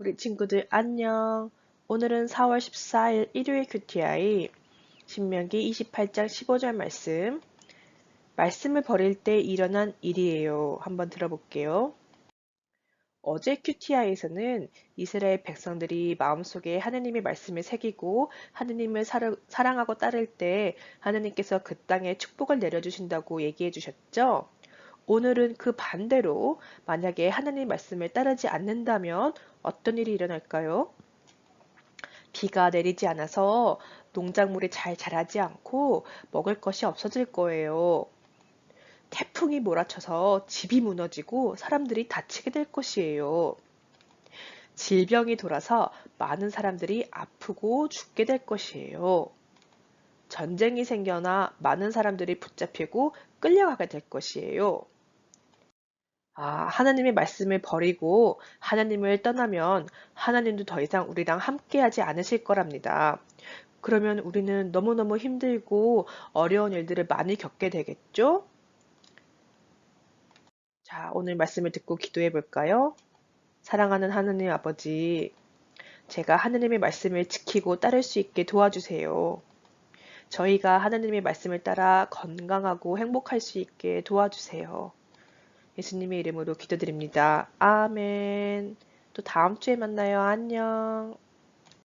우리 친구들 안녕. 오늘은 4월 14일 일요일 큐티아이 신명기 28장 15절 말씀. 말씀을 버릴 때 일어난 일이에요. 한번 들어볼게요. 어제 큐티아에서는 이스라엘 백성들이 마음속에 하느님의 말씀을 새기고 하느님을 사랑하고 따를 때 하느님께서 그 땅에 축복을 내려주신다고 얘기해 주셨죠? 오늘은 그 반대로 만약에 하나님 말씀을 따르지 않는다면 어떤 일이 일어날까요? 비가 내리지 않아서 농작물이 잘 자라지 않고 먹을 것이 없어질 거예요. 태풍이 몰아쳐서 집이 무너지고 사람들이 다치게 될 것이에요. 질병이 돌아서 많은 사람들이 아프고 죽게 될 것이에요. 전쟁이 생겨나 많은 사람들이 붙잡히고 끌려가게 될 것이에요. 아, 하나님의 말씀을 버리고 하나님을 떠나면 하나님도 더 이상 우리랑 함께하지 않으실 거랍니다. 그러면 우리는 너무너무 힘들고 어려운 일들을 많이 겪게 되겠죠? 자, 오늘 말씀을 듣고 기도해 볼까요? 사랑하는 하나님 아버지, 제가 하나님의 말씀을 지키고 따를 수 있게 도와주세요. 저희가 하나님의 말씀을 따라 건강하고 행복할 수 있게 도와주세요. 예수님의 이름으로 기도드립니다. 아멘. 또 다음 주에 만나요. 안녕.